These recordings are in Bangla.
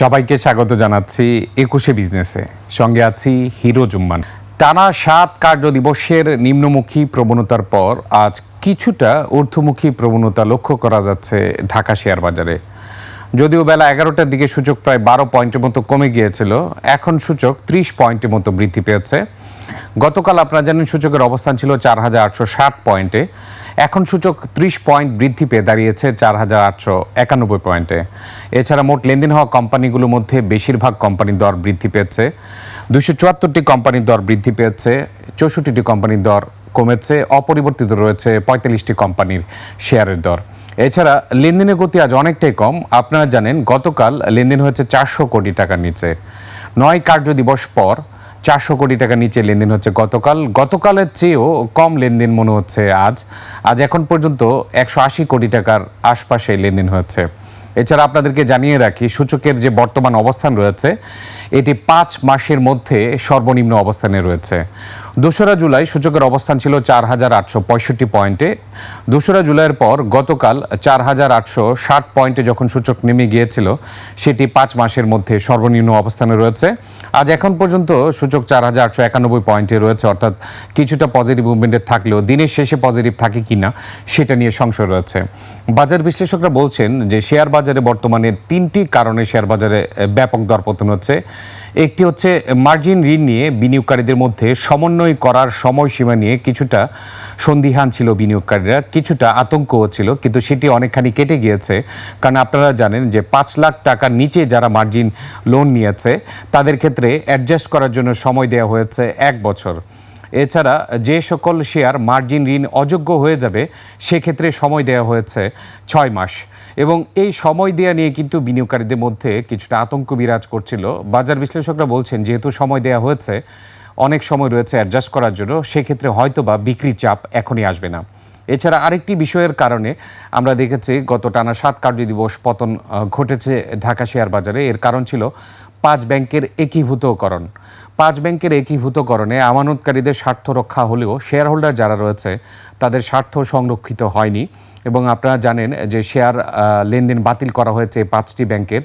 সবাইকে স্বাগত জানাচ্ছি একুশে বিজনেসে। সঙ্গে আছি হিরো জুম্মান। টানা সাত কার্য দিবসের নিম্নমুখী প্রবণতার পর আজ কিছুটা ঊর্ধ্বমুখী প্রবণতা লক্ষ্য করা যাচ্ছে ঢাকা শেয়ার বাজারে যদিও বেলা এগারোটার দিকে সূচক প্রায় বারো পয়েন্টের মতো কমে গিয়েছিল, এখন সূচক ত্রিশ পয়েন্টের মতো বৃদ্ধি পেয়েছে। গতকাল আপনারা জানেন সূচকের অবস্থান ছিল চার হাজার আটশো ষাট পয়েন্টে। এখন সূচক ত্রিশ পয়েন্ট বৃদ্ধি পেয়ে দাঁড়িয়েছে চার হাজার আটশো একানব্বই পয়েন্টে। এছাড়া মোট লেনদেন হওয়া কোম্পানিগুলোর মধ্যে বেশিরভাগ কোম্পানির দর বৃদ্ধি পেয়েছে। দুশো চুয়াত্তরটি কোম্পানির দর বৃদ্ধি পেয়েছে, চৌষট্টিটি কোম্পানির দর কমেছে, অপরিবর্তিত রয়েছে পঁয়তাল্লিশটি কোম্পানির শেয়ারের দর। এছাড়া লেনদেনের গতি আজ অনেকটাই কম। আপনারা জানেন, গতকাল লেনদেন হয়েছে চারশো কোটি টাকার নিচে। নয় কার্য দিবস পর চারশো কোটি টাকা নিচে লেনদেন হচ্ছে গতকাল। গতকালের চেয়েও কম লেনদেন মনে হচ্ছে আজ। আজ এখন পর্যন্ত একশো আশি কোটি টাকার আশপাশে লেনদেন হচ্ছে এছাড়া আপনাদেরকে জানিয়ে রাখি, সূচকের যে বর্তমান অবস্থান রয়েছে, এটি পাঁচ মাসের মধ্যে সর্বনিম্ন অবস্থানে রয়েছে। দোসরা জুলাই সূচকের অবস্থান ছিল চার হাজার আটশো পঁয়ষট্টি পয়েন্টে। দোসরা জুলাইয়ের পর গতকাল চার হাজার আটশো ষাট পয়েন্টে যখন সূচক নেমে গিয়েছিল, সেটি পাঁচ মাসের মধ্যে সর্বনিম্ন অবস্থানে রয়েছে। আজ এখন পর্যন্ত সূচক চার হাজার আটশো একানব্বই পয়েন্টে রয়েছে, অর্থাৎ কিছুটা পজিটিভ মুভমেন্টে থাকলেও দিনের শেষে পজিটিভ থাকে কিনা, সেটা নিয়ে সংশয় রয়েছে। বাজার বিশ্লেষকরা বলছেন যে শেয়ার বাজারে বর্তমানে তিনটি কারণে শেয়ার বাজারে ব্যাপক দরপতন হচ্ছে। একটি হচ্ছে মার্জিন ঋণ নিয়ে বিনিয়োগকারীদের মধ্যে সমন্বয় করার সময়সীমা নিয়ে কিছুটা সন্দিহান ছিল বিনিয়োগকারীরা, কিছুটা আতঙ্কও ছিল, কিন্তু সেটি অনেকখানি কেটে গিয়েছে। কারণ আপনারা জানেন যে পাঁচ লাখ টাকার নিচে যারা মার্জিন লোন নিয়েছে, তাদের ক্ষেত্রে অ্যাডজাস্ট করার জন্য সময় দেওয়া হয়েছে এক বছর। এছাড়া যে সকল শেয়ার মার্জিন ঋণ অযোগ্য হয়ে যাবে, সেক্ষেত্রে সময় দেওয়া হয়েছে ছয় মাস। এবং এই সময় দেওয়া নিয়ে কিন্তু বিনিয়োগকারীদের মধ্যে কিছুটা আতঙ্ক বিরাজ করছিল। বাজার বিশ্লেষকরা বলছেন, যেহেতু সময় দেওয়া হয়েছে, অনেক সময় রয়েছে অ্যাডজাস্ট করার জন্য, সেক্ষেত্রে হয়তোবা বিক্রির চাপ এখনই আসবে না। এছাড়া আরেকটি বিষয়ের কারণে আমরা দেখেছি, গত টানা সাত কার্য দিবস পতন ঘটেছে ঢাকা শেয়ার বাজারে। এর কারণ ছিল পাঁচ ব্যাংকের একীভূতকরণ। পাঁচ ব্যাংকের একীভূতকরণে আমানতকারীদের স্বার্থ রক্ষা হলেও শেয়ার হোল্ডার যারা রয়েছে, তাদের স্বার্থ সংরক্ষিত হয়নি। এবং আপনারা জানেন যে শেয়ার লেনদেন বাতিল করা হয়েছে পাঁচটি ব্যাংকের,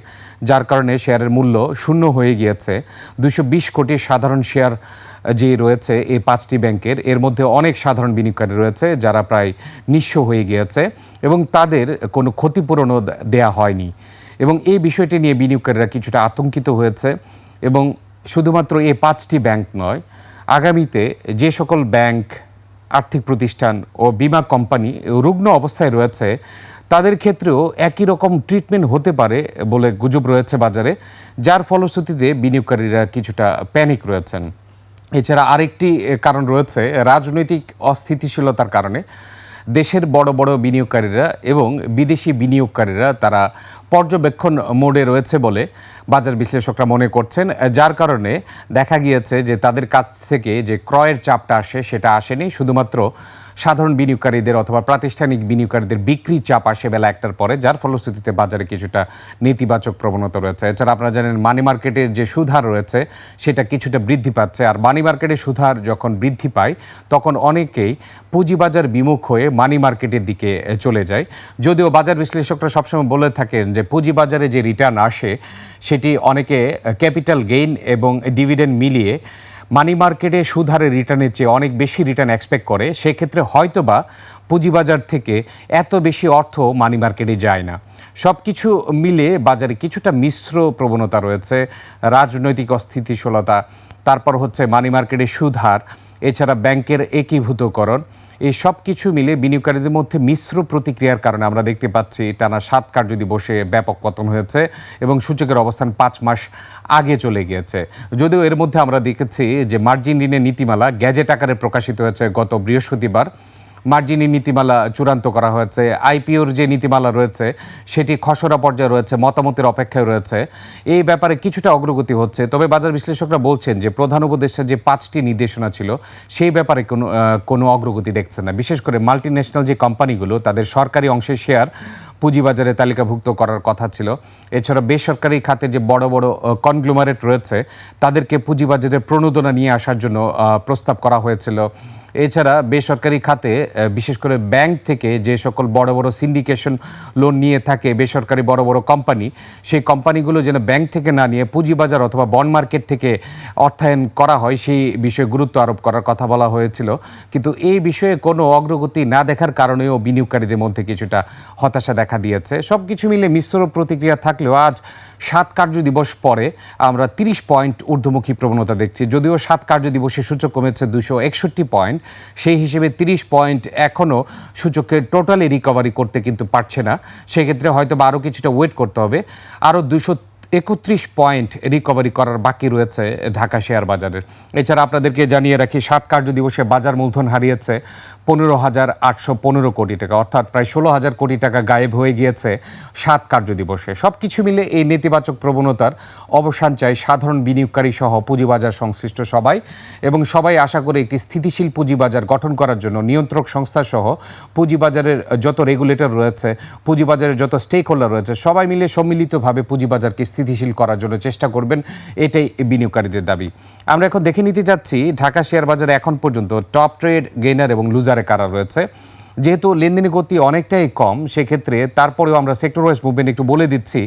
যার কারণে শেয়ারের মূল্য শূন্য হয়ে গিয়েছে। দুশো বিশ কোটি সাধারণ শেয়ার যে রয়েছে এই পাঁচটি ব্যাংকের, এর মধ্যে অনেক সাধারণ বিনিয়োগকারী রয়েছে যারা প্রায় নিঃস্ব হয়ে গিয়েছে এবং তাদের কোনো ক্ষতিপূরণও দেয়া হয়নি। এবং এই বিষয়টি নিয়ে বিনিয়োগকারীরা কিছুটা আতঙ্কিত হয়েছে এবং শুধুমাত্র এই পাঁচটি ব্যাংক নয়, আগামীতে যে সকল ব্যাংক, আর্থিক প্রতিষ্ঠান ও বীমা কোম্পানি রুগ্ন অবস্থায় রয়েছে, তাদের ক্ষেত্রেও একই রকম ট্রিটমেন্ট হতে পারে বলে গুজব রয়েছে বাজারে, যার ফলশ্রুতিতে বিনিয়োগকারীরা কিছুটা প্যানিক রয়েছেন। এছাড়া আরেকটি কারণ রয়েছে রাজনৈতিক অস্থিতিশীলতার কারণে। দেশের বড় বড় বিনিয়োগকারীরা এবং বিদেশি বিনিয়োগকারীরা তারা পর্যবেক্ষণ মোডে রয়েছে বলে বাজার বিশ্লেষকরা মনে করছেন, যার কারণে দেখা গিয়েছে যে তাদের কাছ থেকে যে ক্রয়ের চাপটা আসে সেটা আসেনি। শুধুমাত্র সাধারণ বিনিয়োগকারীদের অথবা প্রাতিষ্ঠানিক বিনিয়োগকারীদের বিক্রি চাপ আসে বেলা একটার পরে, যার ফলশ্রুতিতে বাজারে কিছুটা নেতিবাচক প্রবণতা রয়েছে। এছাড়া আপনারা জানেন মানি মার্কেটের যে সুধার রয়েছে, সেটা কিছুটা বৃদ্ধি পাচ্ছে। আর মানি মার্কেটের সুধার যখন বৃদ্ধি পায়, তখন অনেকেই পুঁজিবাজার বিমুখ হয়ে মানি মার্কেটের দিকে চলে যায়। যদিও বাজার বিশ্লেষকরা সবসময় বলে থাকেন যে পুঁজিবাজারে যে রিটার্ন আসে, সেটি অনেকে ক্যাপিটাল গেইন এবং ডিভিডেন্ড মিলিয়ে মানি মার্কেটে সুদহারের রিটার্নের চেয়ে অনেক বেশি রিটার্ন এক্সপেক্ট করে। সেক্ষেত্রে হয়তোবা পুঁজিবাজার থেকে এত বেশি অর্থ মানি মার্কেটে যায় না। সব কিছু মিলে বাজারে কিছুটা মিশ্র প্রবণতা রয়েছে, রাজনৈতিক অস্থিতিশীলতা, তারপর হচ্ছে মানি মার্কেটের সুদহার এছাড়া ব্যাংকের একীভূতকরণ এই সব কিছু মিলে বিনিয়োগকারীদের মধ্যে মিশ্র প্রতিক্রিয়ার কারণে আমরা দেখতে পাচ্ছি, টানা সাত কার যদি বসে ব্যাপক পতন হয়েছে এবং সূচকের অবস্থান পাঁচ মাস আগে চলে গিয়েছে। যদিও এর মধ্যে আমরা দেখেছি যে মার্জিন ঋণের নীতিমালা গ্যাজেট আকারে প্রকাশিত হয়েছে গত বৃহস্পতিবার। মার্জিনী নীতিমালা চূড়ান্ত করা হয়েছে, আইপিওর যে নীতিমালা রয়েছে, সেটি খসড়া পর্যায়ে রয়েছে, মতামতের অপেক্ষায় রয়েছে। এই ব্যাপারে কিছুটা অগ্রগতি হচ্ছে। তবে বাজার বিশ্লেষকরা বলছেন যে, প্রধান উপদেষ্টার যে পাঁচটি নির্দেশনা ছিল, সেই ব্যাপারে কোনো কোনো অগ্রগতি দেখছেন না। বিশেষ করে মাল্টি ন্যাশনাল যে কোম্পানিগুলো, তাদের সরকারি অংশের শেয়ার পুঁজিবাজারে তালিকাভুক্ত করার কথা ছিল। এছাড়া বেসরকারি খাতে যে বড় বড় কনগ্লোমারেট রয়েছে, তাদেরকে পুঁজিবাজারে প্রণোদনা নিয়ে আসার জন্য প্রস্তাব করা হয়েছিল। এছাড়া বেসরকারি খাতে বিশেষ করে ব্যাংক থেকে যে সকল বড় বড় সিন্ডিকেশন লোন নিয়ে থাকে বেসরকারি বড় বড় কোম্পানি সেই কোম্পানিগুলো যেন ব্যাংক থেকে না নিয়ে পুঁজিবাজার অথবা বন্ড মার্কেট থেকে অর্থায়ন করা হয়, সেই বিষয়ে গুরুত্ব আরোপ করার কথা বলা হয়েছিল। কিন্তু এই বিষয়ে কোনো অগ্রগতি না দেখার কারণেও বিনিয়োগকারীদের মধ্যে কিছুটা হতাশা দেখা দিয়েছে। সব কিছু মিলে মিশ্র প্রতিক্রিয়া থাকলেও আজ সাত কার্য দিবস পরে আমরা তিরিশ পয়েন্ট ঊর্ধ্বমুখী প্রবণতা দেখছি। যদিও সাত কার্য দিবসে সূচক কমেছে দুশো একষট্টি পয়েন্ট সেই হিসেবে তিরিশ পয়েন্ট এখনও সূচকের টোটালি রিকভারি করতে কিন্তু পারছে না। সেক্ষেত্রে হয়তো বা আরও কিছুটা ওয়েট করতে হবে। আরও দুশো একত্রিশ পয়েন্ট রিকভারি করার বাকি রয়েছে ঢাকা শেয়ার বাজারের। এছাড়া আপনাদেরকে জানিয়ে রাখি, সাত কার্য দিবসে বাজার মূলধন হারিয়েছে পনেরো হাজার আটশো পনেরো কোটি টাকা, অর্থাৎ প্রায় ষোলো হাজার কোটি টাকা গায়েব হয়ে গিয়েছে সাত কার্য দিবসে। সব কিছু মিলে এই নেতিবাচক প্রবণতার অবসান চাই সাধারণ বিনিয়োগকারী সহ পুঁজিবাজার সংশ্লিষ্ট সবাই এবং সবাই আশা করে একটি স্থিতিশীল পুঁজিবাজার গঠন করার জন্য নিয়ন্ত্রক সংস্থা সহ পুঁজিবাজারের যত রেগুলেটর রয়েছে, পুঁজিবাজারের যত স্টেক হোল্ডার রয়েছে, সবাই মিলে সম্মিলিতভাবে পুঁজিবাজারকে স্থিতিশীল করার জন্য চেষ্টা করবেন, এটাই বিনিয়োগকারীদের দাবি। আমরা এখন দেখে নিতে যাচ্ছি, ঢাকা শেয়ার বাজারে এখন পর্যন্ত টপ ট্রেড গেইনার এবং লুজারে কারা রয়েছে। যেহেতু লেনদেনের গতি অনেকটাই কম, সেক্ষেত্রে তারপরেও আমরা সেক্টর ওয়াইজ মুভমেন্ট একটু বলে দিচ্ছি।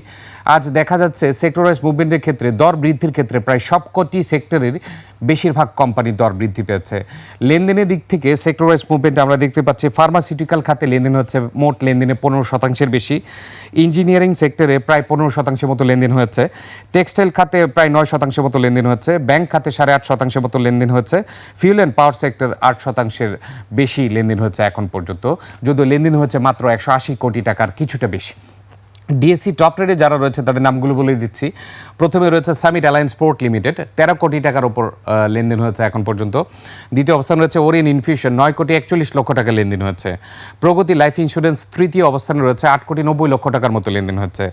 আজ দেখা যাচ্ছে সেক্টর ওয়াইজ মুভমেন্টের ক্ষেত্রে দর বৃদ্ধির ক্ষেত্রে প্রায় সবকটি সেক্টরের বেশিরভাগ কোম্পানির দর বৃদ্ধি পেয়েছে। লেনদেনের দিক থেকে সেক্টর ওয়াইজ মুভমেন্ট আমরা দেখতে পাচ্ছি ফার্মাসিউটিক্যাল খাতে লেনদেন হচ্ছে মোট লেনদেনে পনেরো শতাংশের বেশি। ইঞ্জিনিয়ারিং সেক্টরে প্রায় পনেরো শতাংশের মতো লেনদেন হয়েছে। টেক্সটাইল খাতে প্রায় নয় শতাংশের মতো লেনদেন হচ্ছে ব্যাংক খাতে সাড়ে আট শতাংশের মতো লেনদেন হয়েছে। ফিউল অ্যান্ড পাওয়ার সেক্টর আট শতাংশের বেশি লেনদেন হয়েছে এখন পর্যন্ত। যদিও লেনদেন হয়েছে মাত্র একশো আশি কোটি টাকার কিছুটা বেশি। ডিএসসি টপ রেটে যারা রয়েছে, তাদের নামগুলো বলে দিচ্ছি। প্রথমে রয়েছে সামিট অ্যালায়েন্স পোর্ট লিমিটেড। তেরো কোটি টাকার ওপর লেনদেন হয়েছে এখন পর্যন্ত। দ্বিতীয় অবস্থান রয়েছে ওরিয়েন ইনফিউশন, নয় কোটি একচল্লিশ লক্ষ টাকা লেনদেন হয়েছে। প্রগতি লাইফ ইন্স্যুরেন্স তৃতীয় অবস্থানে রয়েছে, আট কোটি নব্বই লক্ষ টাকার মতো লেনদেন হচ্ছে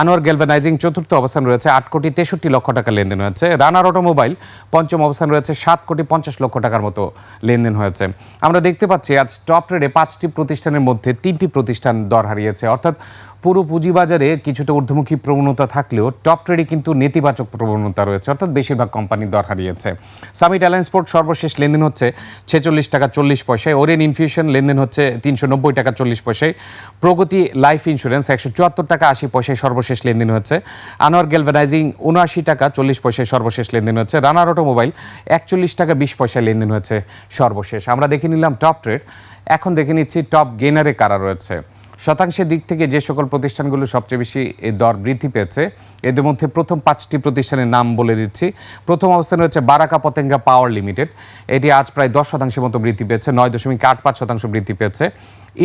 আনোয়ার গ্যালভানাইজিং চতুর্থ অবস্থান রয়েছে, আট কোটি তেষট্টি লক্ষ টাকা লেনদেন হয়েছে। রানার অটোমোবাইল, পঞ্চম অবস্থান রয়েছে, সাত কোটি পঞ্চাশ লক্ষ টাকার মতো লেনদেন হয়েছে। আমরা দেখতে পাচ্ছি, আজ টপ ট্রেডে পাঁচটি প্রতিষ্ঠানের মধ্যে তিনটি প্রতিষ্ঠান দর হারিয়েছে। অর্থাৎ পুরো পুঁজিবাজারে কিছুটা ঊর্ধ্বমুখী প্রবণতা থাকলেও টপ ট্রেডে কিন্তু নেতিবাচক প্রবণতা রয়েছে, অর্থাৎ বেশিরভাগ কোম্পানির দর হারিয়েছে। সামিট অ্যালায়েন্স পোর্ট সর্বশেষ লেনদেন হচ্ছে ছেচল্লিশ টাকা চল্লিশ পয়সায় ওরেন ইনফিউশন লেনদেন হচ্ছে তিনশো নব্বই টাকা চল্লিশ পয়সায়, প্রগতি লাইফ ইন্স্যুরেন্স একশো চুয়াত্তর টাকা আশি পয়সায় সর্বশেষ লেনদেন হচ্ছে, আনোয়ার গ্যালভানাইজিং উনআশি টাকা চল্লিশ পয়সায় সর্বশেষ লেনদেন হচ্ছে, রানার অটোমোবাইল একচল্লিশ টাকা বিশ পয়সায় লেনদেন হচ্ছে সর্বশেষ। আমরা দেখে নিলাম টপ ট্রেড, এখন দেখে নিচ্ছি টপ গেনারে কারা রয়েছে। শতাংশের দিক থেকে যে সকল প্রতিষ্ঠানগুলো সবচেয়ে বেশি দর বৃদ্ধি পেয়েছে, এদের মধ্যে প্রথম পাঁচটি প্রতিষ্ঠানের নাম বলে দিচ্ছি। প্রথম অবস্থানে হচ্ছে বারাকা পতেঙ্গা পাওয়ার লিমিটেড। এটি আজ প্রায় দশ শতাংশের মতো বৃদ্ধি পেয়েছে, নয় দশমিক আট পাঁচ শতাংশ বৃদ্ধি পেয়েছে।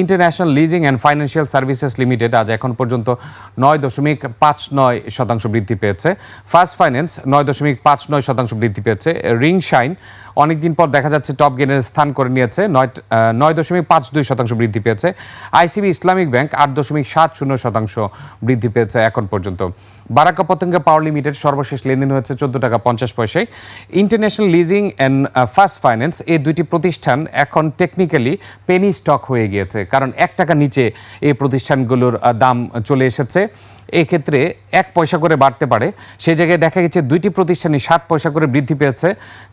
International leasing and financial services limited আজ এখন পর্যন্ত নয় দশমিক পাঁচ নয় শতাংশ বৃদ্ধি পেয়েছে। ফার্স্ট ফাইন্যান্স নয় দশমিক পাঁচ নয় শতাংশ বৃদ্ধি পেয়েছে। রিং শাইন অনেকদিন পর দেখা যাচ্ছে টপ গেনের স্থান করে নিয়েছে, নয় নয় দশমিক পাঁচ দুই শতাংশ বৃদ্ধি পেয়েছে। আইসিবি ইসলামিক ব্যাংক আট দশমিক সাত শূন্য শতাংশ বৃদ্ধি পেয়েছে এখন পর্যন্ত। বারাকা পতঙ্গা পাওয়ার লিমিটেড সর্বশেষ লেনদেন হয়েছে চোদ্দ টাকা পঞ্চাশ পয়সায়। International leasing and first finance এই দুইটি প্রতিষ্ঠান এখন টেকনিক্যালি পেনি স্টক হয়ে গিয়েছে, কারণ এক টাকা নিচে এই প্রতিষ্ঠানগুলোর দাম চলে এসেছে। এক্ষেত্রে এক পয়সা করে বাড়তে পারে। সেই জায়গায় দেখা গেছে দুইটি প্রতিষ্ঠানই সাত পয়সা করে বৃদ্ধি পেয়েছে,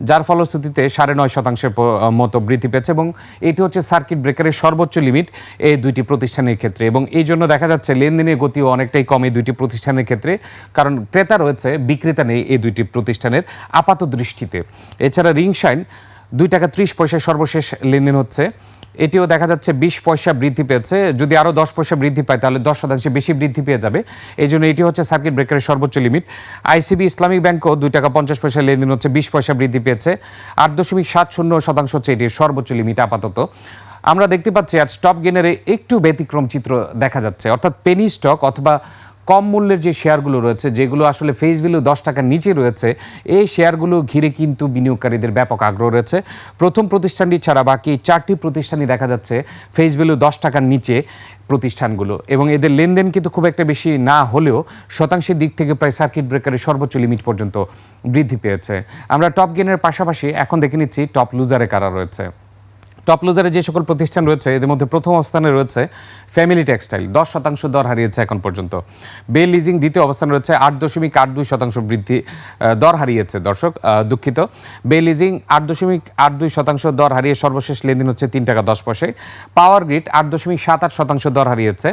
যার ফলশ্রুতিতে সাড়ে নয় শতাংশের মতো বৃদ্ধি পেয়েছে এবং এটি হচ্ছে সার্কিট ব্রেকারের সর্বোচ্চ লিমিট এই দুইটি প্রতিষ্ঠানের ক্ষেত্রে এবং এই জন্য দেখা যাচ্ছে লেনদেনের গতিও অনেকটাই কম দুইটি প্রতিষ্ঠানের ক্ষেত্রে, কারণ ক্রেতা রয়েছে, বিক্রেতা নেই এই দুইটি প্রতিষ্ঠানের আপাত দৃষ্টিতে। এছাড়া রিংশাইন দুই টাকা ত্রিশ পয়সায় সর্বশেষ লেনদেন হচ্ছে। এটিও দেখা যাচ্ছে বিশ পয়সা বৃদ্ধি পেয়েছে। যদি আরও দশ পয়সা বৃদ্ধি পায়, তাহলে দশ শতাংশে বেশি বৃদ্ধি পেয়ে যাবে। এই জন্য এটি হচ্ছে সার্কিট ব্রেকারের সর্বোচ্চ লিমিট আইসিবি ইসলামিক ব্যাংকও দুই টাকা পঞ্চাশ পয়সা লেনদেন হচ্ছে, বিশ পয়সা বৃদ্ধি পেয়েছে। আট দশমিক সাত শূন্য শতাংশ হচ্ছে এটির সর্বোচ্চ লিমিট আপাতত। আমরা দেখতে পাচ্ছি আজ স্টক গেনারে একটু ব্যতিক্রম চিত্র দেখা যাচ্ছে। অর্থাৎ পেনি স্টক অথবা কম মূল্যের যে শেয়ারগুলো রয়েছে, যেগুলো আসলে ফেস ভ্যালু দশ টাকার নিচে রয়েছে, এই শেয়ারগুলো ঘিরে কিন্তু বিনিয়োগকারীদের ব্যাপক আগ্রহ রয়েছে। প্রথম প্রতিষ্ঠানটি ছাড়া বাকি চারটি প্রতিষ্ঠানই দেখা যাচ্ছে ফেস ভ্যালু দশ টাকার নিচে প্রতিষ্ঠানগুলো। এবং এদের লেনদেন কিন্তু খুব একটা বেশি না হলেও শতাংশের দিক থেকে প্রায় সার্কিট ব্রেকারের সর্বোচ্চ লিমিট পর্যন্ত বৃদ্ধি পেয়েছে। আমরা টপ গেনের পাশাপাশি এখন দেখে নিচ্ছি টপ লুজারে কারা রয়েছে। টপ লুজারে যে সকল প্রতিষ্ঠান রয়েছে, এদের মধ্যে প্রথম অবস্থানে রয়েছে ফ্যামিলি টেক্সটাইল দশ শতাংশ দর হারিয়েছে এখন পর্যন্ত। বে লিজিং দ্বিতীয় অবস্থানে রয়েছে আট দশমিক আট দুই শতাংশ বৃদ্ধি দর হারিয়েছে, দর্শক দুঃখিত। বে লিজিং আট দশমিক আট দুই শতাংশ দর হারিয়ে সর্বশেষ লেনদেন হচ্ছে তিন টাকা দশ পয়সায়। পাওয়ার গ্রিড আট দশমিক সাত আট শতাংশ দর হারিয়েছে।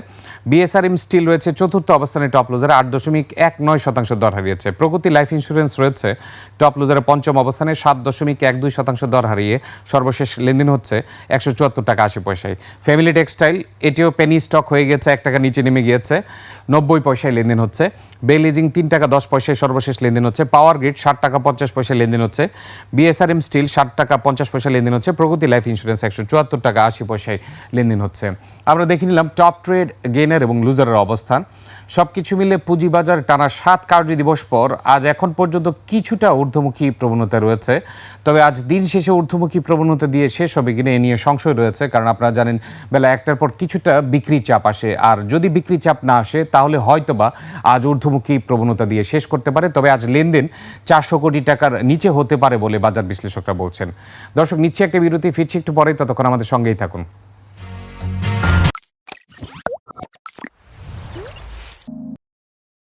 বিএসআরএম স্টিল রয়েছে চতুর্থ অবস্থানে টপ লুজারে আট দশমিক এক নয় শতাংশ দর হারিয়েছে। প্রগতি লাইফ ইন্স্যুরেন্স রয়েছে টপ লুজারে পঞ্চম অবস্থানে সাত দশমিক এক দুই শতাংশ দর হারিয়ে সর্বশেষ লেনদেন হচ্ছে একশো চুয়াত্তর টাকা আশি পয়সায়। ফ্যামিলি টেক্সটাইল এটিও পেনি স্টক হয়ে গেছে, এক টাকা নিচে নেমে গিয়েছে। নব্বই পয়সায় লেনদেন হচ্ছে। বেলিজিং তিন টাকা, দশ পয়সায় সর্বশেষ লেনদেন হচ্ছে। পাওয়ার গ্রিড ষাট টাকা, পঞ্চাশ পয়সায় লেনদেন হচ্ছে। বিএসআরএম স্টিল ষাট টাকা, পঞ্চাশ পয়সা লেনদেন হচ্ছে। প্রগতি লাইফ ইন্স্যুরেন্স একশো চুয়াত্তর টাকা, আশি পয়সায় লেনদেন হচ্ছে। আমরা দেখে নিলাম টপ ট্রেড গেইনার এবং লুজারের অবস্থান। সব কিছু মিলে পুঁজিবাজার টানা সাত কার্য দিবস পর আজ এখন পর্যন্ত কিছুটা ঊর্ধ্বমুখী প্রবণতা রয়েছে। তবে আজ দিন শেষে ঊর্ধ্বমুখী প্রবণতা দিয়ে শেষ হবে কিনা এ নিয়ে সংশয় রয়েছে, কারণ আপনারা জানেন বেলা একটার পর কিছুটা বিক্রি চাপ আসে। আর যদি বিক্রি চাপ না আসে, তাহলে হয়তোবা আজ ঊর্ধ্বমুখী প্রবণতা দিয়ে শেষ করতে পারে। তবে আজ লেনদেন চারশো কোটি টাকার নিচে হতে পারে বলে বাজার বিশ্লেষকরা বলছেন। দর্শক, নিচ্ছে একটা বিরতি, ফিরছি একটু পরে, ততক্ষণ আমাদের সঙ্গেই থাকুন।